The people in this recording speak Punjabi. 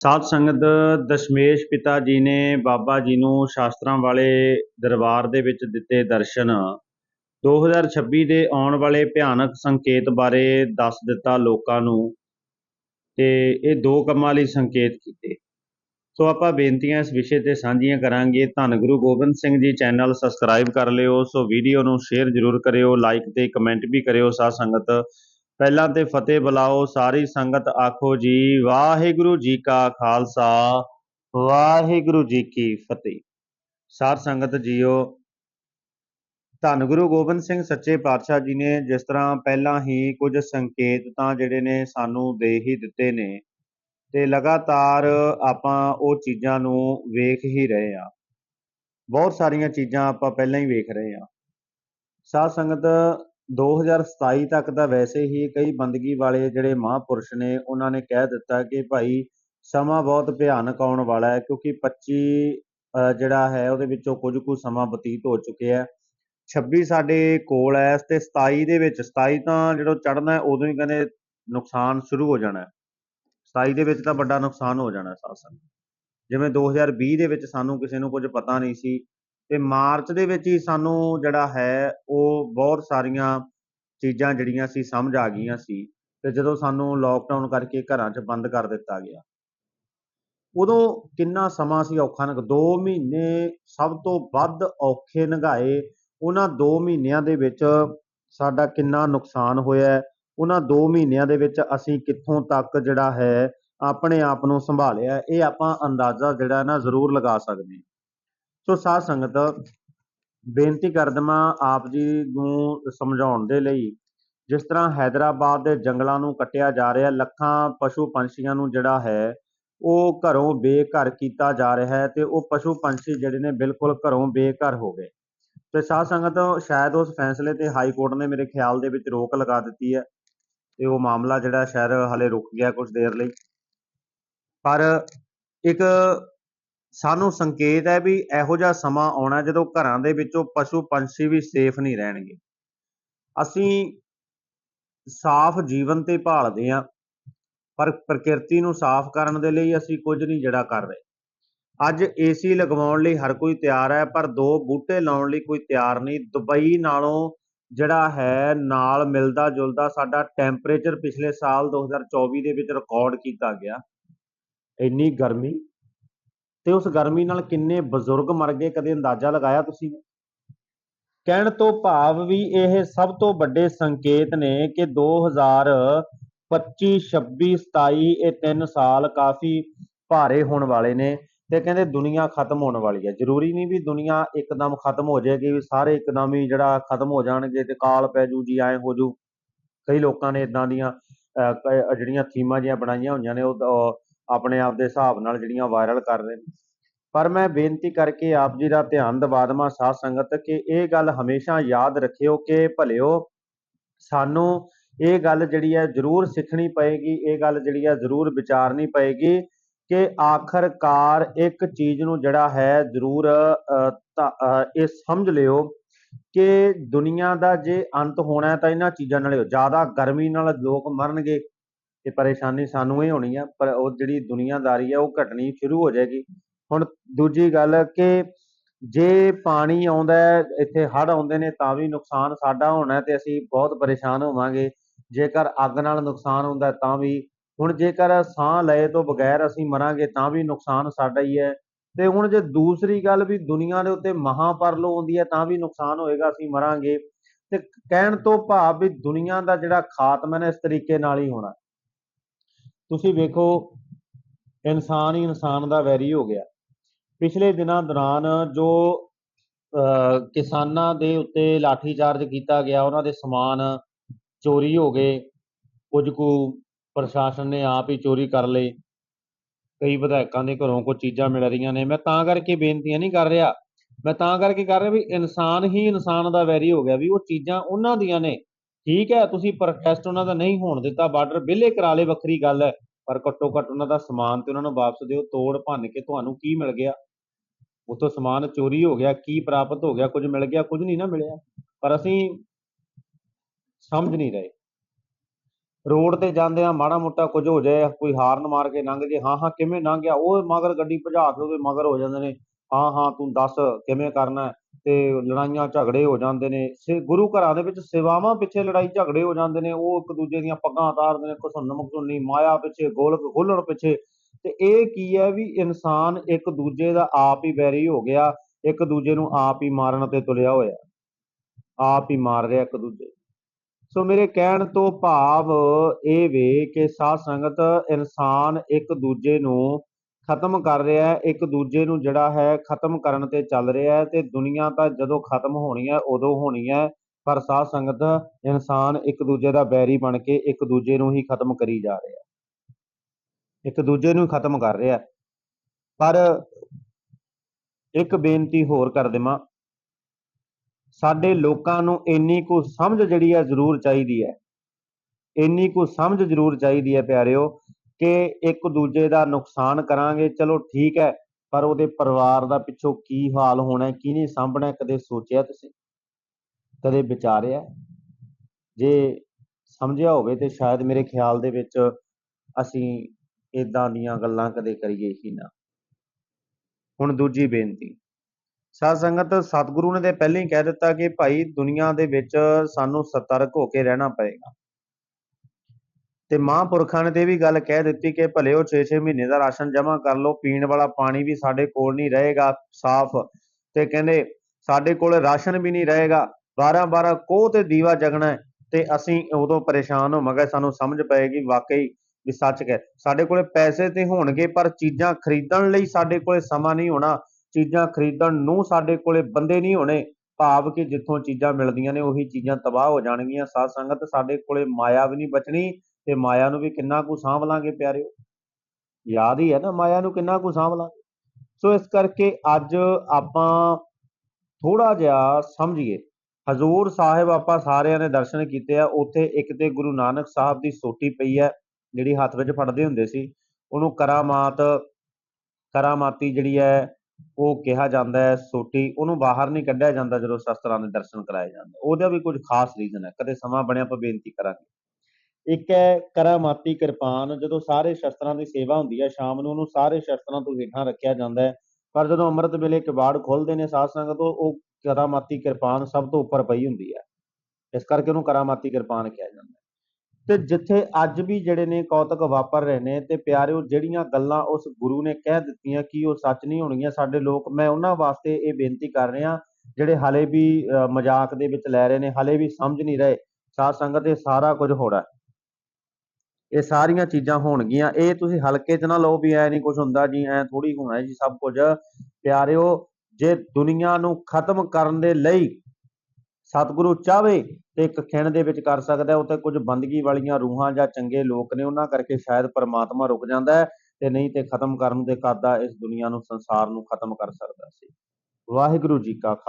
ਸਾਧ ਸੰਗਤ, ਦਸ਼ਮੇਸ਼ ਪਿਤਾ ਜੀ ਨੇ ਬਾਬਾ ਜੀ ਨੂੰ ਸ਼ਾਸਤਰਾਂ ਵਾਲੇ ਦਰਬਾਰ ਦੇ ਵਿੱਚ ਦਿੱਤੇ ਦਰਸ਼ਨ। 2026 ਦੇ ਆਉਣ ਵਾਲੇ ਭਿਆਨਕ ਸੰਕੇਤ ਬਾਰੇ ਦੱਸ ਦਿੱਤਾ ਲੋਕਾਂ ਨੂੰ ਤੇ ਇਹ ਦੋ ਕੰਮਾਂ ਲਈ ਸੰਕੇਤ ਕੀਤੇ। ਸੋ ਆਪਾਂ ਬੇਨਤੀਆਂ ਇਸ ਵਿਸ਼ੇ ਤੇ ਸਾਂਝੀਆਂ ਕਰਾਂਗੇ। ਧੰਨ ਗੁਰੂ ਗੋਬਿੰਦ ਸਿੰਘ ਜੀ ਚੈਨਲ ਸਬਸਕ੍ਰਾਈਬ ਕਰ ਲਿਓ। ਸੋ ਵੀਡੀਓ ਨੂੰ ਸ਼ੇਅਰ ਜ਼ਰੂਰ ਕਰਿਓ ਲਾਈਕ ਤੇ ਕਮੈਂਟ ਵੀ ਕਰਿਓ ਸਾਧ ਸੰਗਤ। ਪਹਿਲਾਂ ਤੇ ਫਤਿਹ ਬੁਲਾਓ, ਸਾਰੀ ਸੰਗਤ ਆਖੋ ਜੀ, ਵਾਹਿਗੁਰੂ ਜੀ ਕਾ ਖਾਲਸਾ, ਵਾਹਿਗੁਰੂ ਜੀ ਕੀ ਫਤਿਹ। ਸਾਰ ਸੰਗਤ ਜੀਓ, ਧੰਨ ਗੁਰੂ ਗੋਬਿੰਦ ਸਿੰਘ ਸੱਚੇ ਪਾਤਸ਼ਾਹ ਜੀ ਨੇ ਜਿਸ ਤਰ੍ਹਾਂ ਪਹਿਲਾਂ ਹੀ ਕੁਝ ਸੰਕੇਤ ਤਾਂ ਜਿਹੜੇ ਨੇ ਸਾਨੂੰ ਦੇ ਹੀ ਦਿੱਤੇ ਨੇ ਤੇ ਲਗਾਤਾਰ ਆਪਾਂ ਉਹ ਚੀਜ਼ਾਂ ਨੂੰ ਵੇਖ ਹੀ ਰਹੇ ਆ ਬਹੁਤ ਸਾਰੀਆਂ ਚੀਜ਼ਾਂ ਆਪਾਂ ਪਹਿਲਾਂ ਹੀ ਵੇਖ ਰਹੇ ਆ ਸਾਧ ਸੰਗਤ 2027 ਤੱਕ ਤਾਂ ਵੈਸੇ ਹੀ ਕਈ ਬੰਦਗੀ ਵਾਲੇ ਜਿਹੜੇ ਮਹਾਂਪੁਰਸ਼ ਨੇ, ਉਹਨਾਂ ਨੇ ਕਹਿ ਦਿੱਤਾ ਕਿ ਭਾਈ ਸਮਾਂ ਬਹੁਤ ਭਿਆਨਕ ਆਉਣ ਵਾਲਾ ਹੈ, ਕਿਉਂਕਿ 25 ਜਿਹੜਾ ਹੈ, ਉਹਦੇ ਵਿੱਚੋਂ ਕੁਝ ਕੁ ਸਮਾਂ ਬਤੀਤ ਹੋ ਚੁੱਕਿਆ ਹੈ। 26 ਸਾਡੇ ਕੋਲ ਹੈ, ਤੇ 27 ਦੇ ਵਿੱਚ 27 ਤਾਂ ਜਦੋਂ ਚੜਨਾ ਹੈ, ਉਦੋਂ ਹੀ ਕਹਿੰਦੇ ਨੁਕਸਾਨ ਸ਼ੁਰੂ ਹੋ ਜਾਣਾ ਹੈ। 27 ਦੇ ਵਿੱਚ ਤਾਂ ਵੱਡਾ ਨੁਕਸਾਨ ਹੋ ਜਾਣਾ ਹੈ, ਸਾਧ ਸੰਗਤ। ਜਿਵੇਂ 2020 ਦੇ ਵਿੱਚ ਸਾਨੂੰ ਕਿਸੇ ਨੂੰ ਕੁਝ ਪਤਾ ਨਹੀਂ ਸੀ ਤੇ ਮਾਰਚ ਦੇ ਵਿੱਚ ਹੀ ਸਾਨੂੰ ਜਿਹੜਾ ਹੈ, ਉਹ ਬਹੁਤ ਸਾਰੀਆਂ ਚੀਜ਼ਾਂ ਜਿਹੜੀਆਂ ਸੀ, ਸਮਝ ਆ ਗਈਆਂ ਸੀ ਤੇ ਜਦੋਂ ਸਾਨੂੰ ਲੋਕਡਾਊਨ ਕਰਕੇ ਘਰਾਂ 'ਚ ਬੰਦ ਕਰ ਦਿੱਤਾ ਗਿਆ। ਉਦੋਂ ਕਿੰਨਾ ਸਮਾਂ ਸੀ ਔਖਾ ਨਗ 2 ਮਹੀਨੇ ਸਭ ਤੋਂ ਵੱਧ ਔਖੇ ਲੰਘਾਏ ਉਹਨਾਂ 2 ਮਹੀਨਿਆਂ ਦੇ ਵਿੱਚ ਸਾਡਾ ਕਿੰਨਾ ਨੁਕਸਾਨ ਹੋਇਆ ਉਹਨਾਂ 2 ਮਹੀਨਿਆਂ ਦੇ ਵਿੱਚ ਅਸੀਂ ਕਿੱਥੋਂ ਤੱਕ ਜਿਹੜਾ ਹੈ, ਆਪਣੇ ਆਪ ਨੂੰ ਸੰਭਾਲਿਆ ਇਹ ਆਪਾਂ ਅੰਦਾਜ਼ਾ ਜਿਹੜਾ ਨਾ ਜ਼ਰੂਰ ਲਗਾ ਸਕਦੇ ਹਾਂ। ਸੋ ਸਾਧ ਸੰਗਤ, ਬੇਨਤੀ ਕਰ ਦੇਵਾਂ ਆਪ ਜੀ ਨੂੰ ਸਮਝਾਉਣ ਦੇ ਲਈ, ਜਿਸ ਤਰ੍ਹਾਂ ਹੈਦਰਾਬਾਦ ਦੇ ਜੰਗਲਾਂ ਨੂੰ ਕੱਟਿਆ ਜਾ ਰਿਹਾ, ਲੱਖਾਂ ਪਸ਼ੂ ਪੰਛੀਆਂ ਨੂੰ ਜਿਹੜਾ ਹੈ, ਉਹ ਘਰੋਂ ਬੇਘਰ ਕੀਤਾ ਜਾ ਰਿਹਾ ਹੈ ਤੇ ਉਹ ਪਸ਼ੂ ਪੰਛੀ ਜਿਹੜੇ ਨੇ ਬਿਲਕੁਲ ਘਰੋਂ ਬੇਘਰ ਹੋ ਗਏ। ਤੇ ਸਾਧ ਸੰਗਤ, ਸ਼ਾਇਦ ਉਸ ਫੈਸਲੇ ਤੇ ਹਾਈ ਕੋਰਟ ਨੇ ਮੇਰੇ ਖਿਆਲ ਦੇ ਵਿੱਚ ਰੋਕ ਲਗਾ ਦਿੱਤੀ ਹੈ ਤੇ ਉਹ ਮਾਮਲਾ ਜਿਹੜਾ ਸ਼ਹਿਰ ਹਲੇ ਰੁਕ ਗਿਆ ਕੁਝ ਦੇਰ ਲਈ। ਪਰ ਇੱਕ ਸਾਨੂੰ ਸੰਕੇਤ ਹੈ ਵੀ ਇਹੋ ਜਿਹਾ ਸਮਾਂ ਆਉਣਾ ਜਦੋਂ ਘਰਾਂ ਦੇ ਵਿੱਚੋਂ ਪਸ਼ੂ ਪੰਛੀ ਵੀ ਸੇਫ ਨਹੀਂ ਰਹਿਣਗੇ। ਅਸੀਂ ਸਾਫ਼ ਜੀਵਨ ਤੇ ਭਾਲਦੇ ਹਾਂ, ਪਰ ਪ੍ਰਕਿਰਤੀ ਨੂੰ ਸਾਫ਼ ਕਰਨ ਦੇ ਲਈ ਅਸੀਂ ਕੁਝ ਨਹੀਂ ਜਿਹੜਾ ਕਰ ਰਹੇ। ਅੱਜ ਏਸੀ ਲਗਵਾਉਣ ਲਈ ਹਰ ਕੋਈ ਤਿਆਰ ਹੈ, ਪਰ ਦੋ ਬੂਟੇ ਲਾਉਣ ਲਈ ਕੋਈ ਤਿਆਰ ਨਹੀਂ। ਦੁਬਈ ਨਾਲੋਂ ਜਿਹੜਾ ਹੈ, ਨਾਲ ਮਿਲਦਾ ਜੁਲਦਾ ਸਾਡਾ ਟੈਂਪਰੇਚਰ ਪਿਛਲੇ ਸਾਲ 2024 ਦੇ ਵਿੱਚ ਰਿਕਾਰਡ ਕੀਤਾ ਗਿਆ। ਇੰਨੀ ਗਰਮੀ ਤੇ ਉਸ ਗਰਮੀ ਨਾਲ ਕਿੰਨੇ ਬਜ਼ੁਰਗ ਮਰ ਗਏ ਕਦੇ ਅੰਦਾਜ਼ਾ ਲਗਾਇਆ ਤੁਸੀਂ? ਕਹਿਣ ਤੋਂ ਭਾਵ ਵੀ ਇਹ ਸਭ ਤੋਂ ਵੱਡੇ ਸੰਕੇਤ ਨੇ ਕਿ 2025 26 27 ਇਹ ਤਿੰਨ ਸਾਲ ਕਾਫੀ ਭਾਰੇ ਹੋਣ ਵਾਲੇ ਨੇ ਤੇ ਕਹਿੰਦੇ ਦੁਨੀਆ ਖਤਮ ਹੋਣ ਵਾਲੀ ਹੈ। ਜ਼ਰੂਰੀ ਨਹੀਂ ਵੀ ਦੁਨੀਆ ਇੱਕਦਮ ਖਤਮ ਹੋ ਜਾਏਗੀ ਵੀ ਸਾਰੇ ਇੱਕਦਮ ਹੀ ਜਿਹੜਾ ਖਤਮ ਹੋ ਜਾਣਗੇ ਤੇ ਕਾਲ ਪੈ ਜੂ ਜੀ ਐ ਹੋ ਜੂ। ਕਈ ਲੋਕਾਂ ਨੇ ਇਦਾਂ ਦੀਆਂ ਅਹ, ਜਿਹੜੀਆਂ ਥੀਮਾਂ ਜਿਹੀਆਂ ਬਣਾਈਆਂ ਹੋਈਆਂ ਨੇ ਉਹ ਆਪਣੇ ਆਪ ਦੇ ਹਿਸਾਬ ਨਾਲ ਜਿਹੜੀਆਂ ਵਾਇਰਲ ਕਰ ਰਹੇ ਨੇ। ਪਰ ਮੈਂ ਬੇਨਤੀ ਕਰਕੇ ਆਪ ਜੀ ਦਾ ਧਿਆਨ ਦਿਵਾ ਦੇਵਾਂ ਸਾਧ ਸੰਗਤ ਕਿ ਇਹ ਗੱਲ ਹਮੇਸ਼ਾ ਯਾਦ ਰੱਖਿਓ ਕਿ ਭਲਿਓ ਸਾਨੂੰ ਇਹ ਗੱਲ ਜਿਹੜੀ ਹੈ ਜ਼ਰੂਰ ਸਿੱਖਣੀ ਪਏਗੀ ਇਹ ਗੱਲ ਜਿਹੜੀ ਹੈ ਜ਼ਰੂਰ ਵਿਚਾਰਨੀ ਪਏਗੀ ਕਿ ਆਖਰਕਾਰ ਇੱਕ ਚੀਜ਼ ਨੂੰ ਜਿਹੜਾ ਹੈ ਜ਼ਰੂਰ ਅ, ਤਾਂ, ਇਹ ਸਮਝ ਲਿਓ ਕਿ ਦੁਨੀਆ ਦਾ ਜੇ ਅੰਤ ਹੋਣਾ ਤਾਂ ਇਹਨਾਂ ਚੀਜ਼ਾਂ ਨਾਲ ਜ਼ਿਆਦਾ ਗਰਮੀ ਨਾਲ ਲੋਕ ਮਰਨਗੇ। ਤੇ ਪਰੇਸ਼ਾਨੀ ਸਾਨੂੰ ਹੀ ਹੋਣੀ ਆ, ਪਰ ਉਹ ਜਿਹੜੀ ਦੁਨੀਆਦਾਰੀ ਹੈ ਉਹ ਘਟਣੀ ਸ਼ੁਰੂ ਹੋ ਜਾਏਗੀ। ਹੁਣ ਦੂਜੀ ਗੱਲ ਕਿ ਜੇ ਪਾਣੀ ਆਉਂਦਾ ਇੱਥੇ ਹੜ੍ਹ ਆਉਂਦੇ ਨੇ, ਤਾਂ ਵੀ ਨੁਕਸਾਨ ਸਾਡਾ ਹੋਣਾ ਹੈ ਤੇ ਅਸੀਂ ਬਹੁਤ ਪਰੇਸ਼ਾਨ ਹੋਵਾਂਗੇ। ਜੇਕਰ ਅੱਗ ਨਾਲ ਨੁਕਸਾਨ ਹੁੰਦਾ ਤਾਂ ਵੀ। ਹੁਣ ਜੇਕਰ ਸਾਹ ਲਏ ਤੋਂ ਬਗੈਰ ਅਸੀਂ ਮਰਾਂਗੇ, ਤਾਂ ਵੀ ਨੁਕਸਾਨ ਸਾਡਾ ਹੀ ਹੈ। ਤੇ ਹੁਣ ਜੇ ਦੂਸਰੀ ਗੱਲ ਵੀ ਦੁਨੀਆ ਦੇ ਉੱਤੇ ਮਹਾਪਰਲੋ ਆਉਂਦੀ ਹੈ, ਤਾਂ ਵੀ ਨੁਕਸਾਨ ਹੋਏਗਾ, ਅਸੀਂ ਮਰਾਂਗੇ। ਤੇ ਕਹਿਣ ਤੋਂ ਭਾਵ ਵੀ ਦੁਨੀਆ ਦਾ ਜਿਹੜਾ ਖਾਤਮਾ ਹੈ ਨਾ ਇਸ ਤਰੀਕੇ ਨਾਲ ਹੀ ਹੋਣਾ। ਤੁਸੀਂ ਵੇਖੋ ਇਨਸਾਨ ਹੀ ਇਨਸਾਨ ਦਾ ਵੈਰੀ ਹੋ ਗਿਆ। ਪਿਛਲੇ ਦਿਨਾਂ ਦੌਰਾਨ ਜੋ ਅਹ, ਕਿਸਾਨਾਂ ਦੇ ਉੱਤੇ ਲਾਠੀਚਾਰਜ ਕੀਤਾ ਗਿਆ ਉਹਨਾਂ ਦੇ ਸਮਾਨ ਚੋਰੀ ਹੋ ਗਏ। ਕੁਝ ਕੁ ਪ੍ਰਸ਼ਾਸਨ ਨੇ ਆਪ ਹੀ ਚੋਰੀ ਕਰ ਲਏ। ਕਈ ਵਿਧਾਇਕਾਂ ਦੇ ਘਰੋਂ ਕੁਝ ਚੀਜ਼ਾਂ ਮਿਲ ਰਹੀਆਂ ਨੇ। ਮੈਂ ਤਾਂ ਕਰਕੇ ਬੇਨਤੀਆਂ ਨਹੀਂ ਕਰ ਰਿਹਾ। ਮੈਂ ਤਾਂ ਕਰਕੇ ਕਰ ਰਿਹਾ ਵੀ ਇਨਸਾਨ ਹੀ ਇਨਸਾਨ ਦਾ ਵੈਰੀ ਹੋ ਗਿਆ ਵੀ ਉਹ ਚੀਜ਼ਾਂ ਉਹਨਾਂ ਦੀਆਂ ਨੇ। ਠੀਕ ਹੈ ਤੁਸੀਂ ਪ੍ਰੋਟੈਸਟ ਉਹਨਾਂ ਦਾ ਨਹੀਂ ਹੋਣ ਦਿੱਤਾ ਬਾਰਡਰ ਵਿਲੇ ਕਰਾ ਲਏ ਵੱਖਰੀ ਗੱਲ ਹੈ। ਪਰ ਘੱਟੋ ਘੱਟ ਉਹਨਾਂ ਦਾ ਸਮਾਨ ਤੇ ਉਹਨਾਂ ਨੂੰ ਵਾਪਸ ਦਿਓ, ਤੋੜ ਭੰਨ ਕੇ ਤੁਹਾਨੂੰ ਕੀ ਮਿਲ ਗਿਆ? ਉਤੋਂ ਸਮਾਨ ਚੋਰੀ ਹੋ ਗਿਆ, ਕੀ ਪ੍ਰਾਪਤ ਹੋ ਗਿਆ, ਕੁਝ ਮਿਲ ਗਿਆ, ਕੁਝ ਨਹੀਂ ਨਾ ਮਿਲਿਆ। ਪਰ ਅਸੀਂ ਸਮਝ ਨਹੀਂ ਰਹੇ। ਰੋਡ ਤੇ ਜਾਂਦੇ ਆ ਮਾੜਾ ਮੋਟਾ ਕੁਝ ਹੋ ਜਾਏ, ਕੋਈ ਹਾਰਨ ਮਾਰ ਕੇ ਲੰਘ ਜੇ, ਹਾਂ ਹਾਂ, ਕਿਵੇਂ ਲੰਘ ਗਿਆ? ਉਹ ਮਗਰ ਗੱਡੀ ਭਜਾ ਕੇ ਉਹਦੇ ਮਗਰ ਹੋ ਜਾਂਦੇ ਨੇ। ਹਾਂ ਹਾਂ, ਤੂੰ ਦੱਸ ਕਿਵੇਂ ਕਰਨਾ ਤੇ ਲੜਾਈਆਂ ਝਗੜੇ ਹੋ ਜਾਂਦੇ ਨੇ। ਸੇ ਗੁਰੂ ਘਰਾਂ ਦੇ ਵਿੱਚ ਸੇਵਾਵਾਂ ਪਿੱਛੇ ਲੜਾਈ ਝਗੜੇ ਹੋ ਜਾਂਦੇ ਨੇ। ਉਹ ਇੱਕ ਦੂਜੇ ਦੀਆਂ ਪੱਗਾਂ ਉਤਾਰਦੇ ਨੇ ਘਸੁੰਨ ਮਘਸੁੰਨੀ ਮਾਇਆ ਪਿੱਛੇ, ਗੋਲਕ ਖੋਲਣ ਪਿੱਛੇ। ਤੇ ਇਹ ਕੀ ਹੈ ਵੀ ਇਨਸਾਨ ਇੱਕ ਦੂਜੇ ਦਾ ਆਪ ਹੀ ਬੈਰੀ ਹੋ ਗਿਆ, ਇੱਕ ਦੂਜੇ ਨੂੰ ਆਪ ਹੀ ਮਾਰਨ ਤੇ ਤੁਲਿਆ ਹੋਇਆ। ਆਪ ਹੀ ਮਾਰ ਰਿਹਾ ਇੱਕ ਦੂਜੇ ਸੋ ਮੇਰੇ ਕਹਿਣ ਤੋਂ ਭਾਵ ਇਹ ਵੇ ਕਿ ਸਾਧ ਸੰਗਤ ਇਨਸਾਨ ਇੱਕ ਦੂਜੇ ਨੂੰ ਖਤਮ ਕਰ ਰਿਹਾ ਹੈ, ਇੱਕ ਦੂਜੇ ਨੂੰ ਜਿਹੜਾ ਹੈ ਖਤਮ ਕਰਨ ਤੇ ਚੱਲ ਰਿਹਾ ਹੈ ਤੇ ਦੁਨੀਆ ਤਾਂ ਜਦੋਂ ਖਤਮ ਹੋਣੀ ਹੈ ਉਦੋਂ ਹੋਣੀ ਹੈ, ਪਰ ਸਾਧ ਸੰਗਤ ਇਨਸਾਨ ਇੱਕ ਦੂਜੇ ਦਾ ਬੈਰੀ ਬਣ ਕੇ ਇੱਕ ਦੂਜੇ ਨੂੰ ਹੀ ਖਤਮ ਕਰੀ ਜਾ ਰਿਹਾ ਹੈ ਇੱਕ ਦੂਜੇ ਨੂੰ ਹੀ ਖਤਮ ਕਰ ਰਿਹਾ ਹੈ। ਪਰ ਇੱਕ ਬੇਨਤੀ ਹੋਰ ਕਰ ਦੇਵਾਂ, ਸਾਡੇ ਲੋਕਾਂ ਨੂੰ ਇੰਨੀ ਕੁ ਸਮਝ ਜਿਹੜੀ ਹੈ ਜ਼ਰੂਰ ਚਾਹੀਦੀ ਹੈ ਇੰਨੀ ਕੁ ਸਮਝ ਜ਼ਰੂਰ ਚਾਹੀਦੀ ਹੈ ਪਿਆਰਿਓ ਕਿ ਇੱਕ ਦੂਜੇ ਦਾ ਨੁਕਸਾਨ ਕਰਾਂਗੇ ਚਲੋ ਠੀਕ ਹੈ ਪਰ ਉਹਦੇ ਪਰਿਵਾਰ ਦਾ ਪਿੱਛੋਂ ਕੀ ਹਾਲ ਹੋਣਾ ਹੈ, ਕਿਹਨੇ ਸਾਂਭਣਾ ਕਦੇ ਸੋਚਿਆ ਤੁਸੀਂ? ਕਦੇ ਵਿਚਾਰਿਆ ਜੇ ਸਮਝਿਆ ਹੋਵੇ ਤੇ ਸ਼ਾਇਦ ਮੇਰੇ ਖਿਆਲ ਦੇ ਵਿੱਚ ਅਸੀਂ ਇਦਾਂ ਦੀਆਂ ਗੱਲਾਂ ਕਦੇ ਕਰੀਏ ਹੀ ਨਾ। ਹੁਣ ਦੂਜੀ ਬੇਨਤੀ। ਸਾਧ ਸੰਗਤ ਸਤਿਗੁਰੂ ਨੇ ਤੇ ਪਹਿਲਾਂ ਹੀ ਕਹਿ ਦਿੱਤਾ ਕਿ ਭਾਈ ਦੁਨੀਆ ਦੇ ਵਿੱਚ ਸਾਨੂੰ ਸਤਰਕ ਹੋ ਕੇ ਰਹਿਣਾ ਪਏਗਾ। ਤੇ ਮਹਾਂਪੁਰਖਾਂ ਨੇ ਤੇ ਵੀ ਗੱਲ ਕਹਿ ਦਿੱਤੀ ਕਿ ਭਲੇ ਉਹ 6-6 ਮਹੀਨੇ ਦਾ ਰਾਸ਼ਨ ਜਮ੍ਹਾਂ ਕਰ ਲਓ ਪੀਣ ਵਾਲਾ ਪਾਣੀ ਵੀ ਸਾਡੇ ਕੋਲ ਨਹੀਂ ਰਹੇਗਾ ਸਾਫ਼। ਤੇ ਕਹਿੰਦੇ ਸਾਡੇ ਕੋਲ ਰਾਸ਼ਨ ਵੀ ਨਹੀਂ ਰਹੇਗਾ 12-12 ਕੋਹ ਤੇ ਦੀਵਾ ਜਗਣਾ ਤੇ ਅਸੀਂ ਉਦੋਂ ਪਰੇਸ਼ਾਨ ਹੋਵਾਂਗੇ ਸਾਨੂੰ ਸਮਝ ਪਏਗੀ ਵਾਕਈ ਵੀ ਸੱਚ ਹੈ ਸਾਡੇ ਕੋਲੇ ਪੈਸੇ ਤੇ ਹੋਣਗੇ ਪਰ ਚੀਜ਼ਾਂ ਖਰੀਦਣ ਲਈ ਸਾਡੇ ਕੋਲੇ ਸਮਾਂ ਨਹੀਂ ਹੋਣਾ। ਚੀਜ਼ਾਂ ਖਰੀਦਣ ਨੂੰ ਸਾਡੇ ਕੋਲੇ ਬੰਦੇ ਨਹੀਂ ਹੋਣੇ। ਭਾਵ ਕਿ ਜਿੱਥੋਂ ਚੀਜ਼ਾਂ ਮਿਲਦੀਆਂ ਨੇ ਉਹੀ ਚੀਜ਼ਾਂ ਤਬਾਹ ਹੋ ਜਾਣਗੀਆਂ। ਸਾਧ ਸੰਗਤ ਸਾਡੇ ਕੋਲੇ ਮਾਇਆ ਵੀ ਨਹੀਂ ਬਚਣੀ ਤੇ ਮਾਇਆ ਨੂੰ ਵੀ ਕਿੰਨਾ ਕੁ ਸਾਂਭ ਲਾਂਗੇ ਪਿਆਰਿਓ। ਯਾਦ ਹੀ ਹੈ ਨਾ ਮਾਇਆ ਨੂੰ ਕਿੰਨਾ ਕੁ ਸਾਂਭ ਲਾਂਗੇ। ਸੋ ਇਸ ਕਰਕੇ ਅੱਜ ਆਪਾਂ ਥੋੜਾ ਜਿਹਾ ਸਮਝੀਏ। ਹਜ਼ੂਰ ਸਾਹਿਬ ਆਪਾਂ ਸਾਰਿਆਂ ਨੇ ਦਰਸ਼ਨ ਕੀਤੇ ਆ, ਉੱਥੇ ਇੱਕ ਤੇ ਗੁਰੂ ਨਾਨਕ ਸਾਹਿਬ ਦੀ ਸੋਟੀ ਪਈ ਹੈ, ਜਿਹੜੀ ਹੱਥ ਵਿੱਚ ਫੜਦੇ ਹੁੰਦੇ ਸੀ। ਉਹਨੂੰ ਕਰਾਮਾਤ, ਕਰਾਮਾਤੀ ਜਿਹੜੀ ਹੈ, ਉਹ ਕਿਹਾ ਜਾਂਦਾ ਹੈ, ਸੋਟੀ ਉਹਨੂੰ ਬਾਹਰ ਨਹੀਂ ਕੱਢਿਆ ਜਾਂਦਾ ਜਦੋਂ ਸ਼ਸਤਰਾਂ ਦੇ ਦਰਸ਼ਨ ਕਰਾਏ ਜਾਂਦੇ। ਉਹਦਾ ਵੀ ਕੁਝ ਖਾਸ ਰੀਜ਼ਨ ਹੈ। ਕਦੇ ਸਮਾਂ ਬਣਿਆ ਆਪਾਂ ਬੇਨਤੀ ਕਰਾਂਗੇ। ਇੱਕ ਹੈ ਕਰਾਮਾਤੀ ਕਿਰਪਾਨ, ਜਦੋਂ ਸਾਰੇ ਸ਼ਸਤਰਾਂ ਦੀ ਸੇਵਾ ਹੁੰਦੀ ਹੈ, ਸ਼ਾਮ ਨੂੰ ਉਹਨੂੰ ਸਾਰੇ ਸ਼ਸਤਰਾਂ ਤੋਂ ਹੇਠਾਂ ਰੱਖਿਆ ਜਾਂਦਾ ਹੈ। ਪਰ ਜਦੋਂ ਅੰਮ੍ਰਿਤ ਵੇਲੇ ਕਬਾੜ ਖੋਲਦੇ ਨੇ ਸਾਧ ਸੰਗਤ ਤੋਂ ਉਹ ਕਰਾਮਾਤੀ ਕਿਰਪਾਨ ਸਭ ਤੋਂ ਉੱਪਰ ਪਈ ਹੁੰਦੀ ਹੈ। ਇਸ ਕਰਕੇ ਉਹਨੂੰ ਕਰਾਮਾਤੀ ਕਿਰਪਾਨ ਕਿਹਾ ਜਾਂਦਾ ਹੈ। ਤੇ ਜਿੱਥੇ ਅੱਜ ਵੀ ਜਿਹੜੇ ਨੇ ਕੌਤਕ ਵਾਪਰ ਰਹੇ ਨੇ, ਤੇ ਪਿਆਰਿਓ ਜਿਹੜੀਆਂ ਗੱਲਾਂ ਉਸ ਗੁਰੂ ਨੇ ਕਹਿ ਦਿੱਤੀਆਂ ਕਿ ਉਹ ਸੱਚ ਨਹੀਂ ਹੋਣਗੀਆਂ, ਸਾਡੇ ਲੋਕ, ਮੈਂ ਉਹਨਾਂ ਵਾਸਤੇ ਇਹ ਬੇਨਤੀ ਕਰ ਰਿਹਾ, ਜਿਹੜੇ ਹਾਲੇ ਵੀ ਮਜ਼ਾਕ ਦੇ ਵਿੱਚ ਲੈ ਰਹੇ ਨੇ, ਹਾਲੇ ਵੀ ਸਮਝ ਨਹੀਂ ਰਹੇ, ਸਾਧ ਸੰਗਤ ਇਹ ਸਾਰਾ ਕੁਝ ਹੋਣਾ ਇਹ ਸਾਰੀਆਂ ਚੀਜ਼ਾਂ ਹੋਣਗੀਆਂ। ਇਹ ਤੁਸੀਂ ਹਲਕੇ 'ਚ ਨਾ ਲਓ ਵੀ ਐ ਨਹੀਂ ਕੁਝ ਹੁੰਦਾ ਜੀ, ਐ ਥੋੜੀ ਹੋਣਾ ਜੀ ਸਭ ਕੁਝ ਪਿਆਰਿਓ, ਜੇ ਦੁਨੀਆ ਨੂੰ ਖਤਮ ਕਰਨ ਦੇ ਲਈ ਸਤਿਗੁਰੂ ਚਾਵੇ ਤੇ ਇੱਕ ਖਿਣ ਦੇ ਵਿੱਚ ਕਰ ਸਕਦਾ, ਉੱਥੇ ਕੁਝ ਬੰਦਗੀ ਵਾਲੀਆਂ ਰੂਹਾਂ ਜਾਂ ਚੰਗੇ ਲੋਕ ਨੇ, ਉਹਨਾਂ ਕਰਕੇ ਸ਼ਾਇਦ ਪਰਮਾਤਮਾ ਰੁਕ ਜਾਂਦਾ ਹੈ ਤੇ ਨਹੀਂ ਤੇ ਖਤਮ ਕਰਨ ਦੇ ਕਰਦਾ ਇਸ ਦੁਨੀਆ ਨੂੰ, ਸੰਸਾਰ ਨੂੰ ਖਤਮ ਕਰ ਸਕਦਾ ਸੀ। ਵਾਹਿਗੁਰੂ ਜੀ ਕਾ ਖਾਲਸਾ।